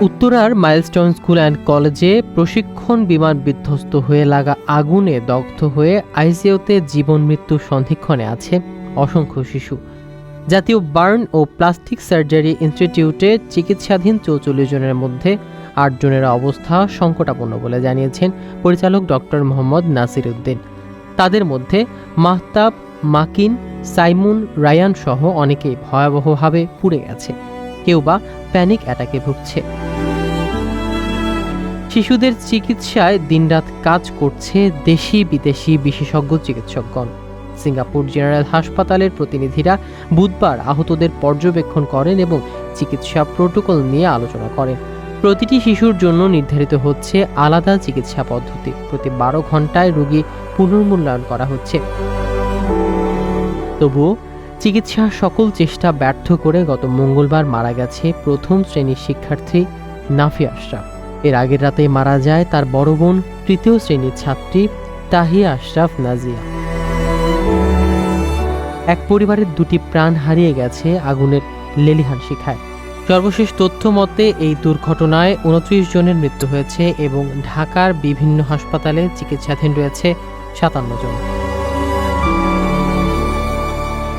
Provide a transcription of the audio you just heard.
উত্তরার milestone school and কলেজে প্রশিক্ষণ বিমান বিধ্বস্ত হয়ে লাগা আগুনে দগ্ধ হয়ে আইসিইউতে জীবন মৃত্যু সন্ধিক্ষণে আছে অসংখ্য শিশু। জাতীয় বার্ন ও প্লাস্টিক সার্জারি ইনস্টিটিউটে চিকিৎসাধীন চৌচল্লিশ জনের মধ্যে আট জনের অবস্থা সংকটাপন্ন বলে জানিয়েছেন পরিচালক ডক্টর মোহাম্মদ নাসির উদ্দিন। তাদের মধ্যে মাহতাব, মাকিন, সাইমুন, রায়ান সহ অনেকেই ভয়াবহভাবে পুড়ে গেছে। কেউ বা প্যানিক অ্যাটাকে ভুগছে। শিশুদের চিকিৎসায় দিনরাত কাজ করছে দেশি বিদেশি বিশেষজ্ঞ চিকিৎসকগণ। সিঙ্গাপুর জেনারেল হাসপাতালের প্রতিনিধিরা বুধবার আহতদের পর্যবেক্ষণ করেন এবং চিকিৎসা প্রোটোকল নিয়ে আলোচনা করেন। প্রতিটি শিশুর জন্য নির্ধারিত হচ্ছে আলাদা চিকিৎসা পদ্ধতি। প্রতি বারো ঘন্টায় রোগী পুনর্মূল্যায়ন করা হচ্ছে। তবুও চিকিৎসার সকল চেষ্টা ব্যর্থ করে গত মঙ্গলবার মারা গেছে প্রথম শ্রেণির শিক্ষার্থী নাফিয়া আশরাফ। এর আগের রাতে মারা যায় তার বড় বোন তৃতীয় শ্রেণির ছাত্রী তাহিয়া আশরাফ নাজিয়া। এক পরিবারের দুটি প্রাণ হারিয়ে গেছে আগুনের লেলিহান শিখায়। সর্বশেষ তথ্য মতে, এই দুর্ঘটনায় উনত্রিশ জনের মৃত্যু হয়েছে এবং ঢাকার বিভিন্ন হাসপাতালে চিকিৎসাধীন রয়েছে সাতান্ন জন।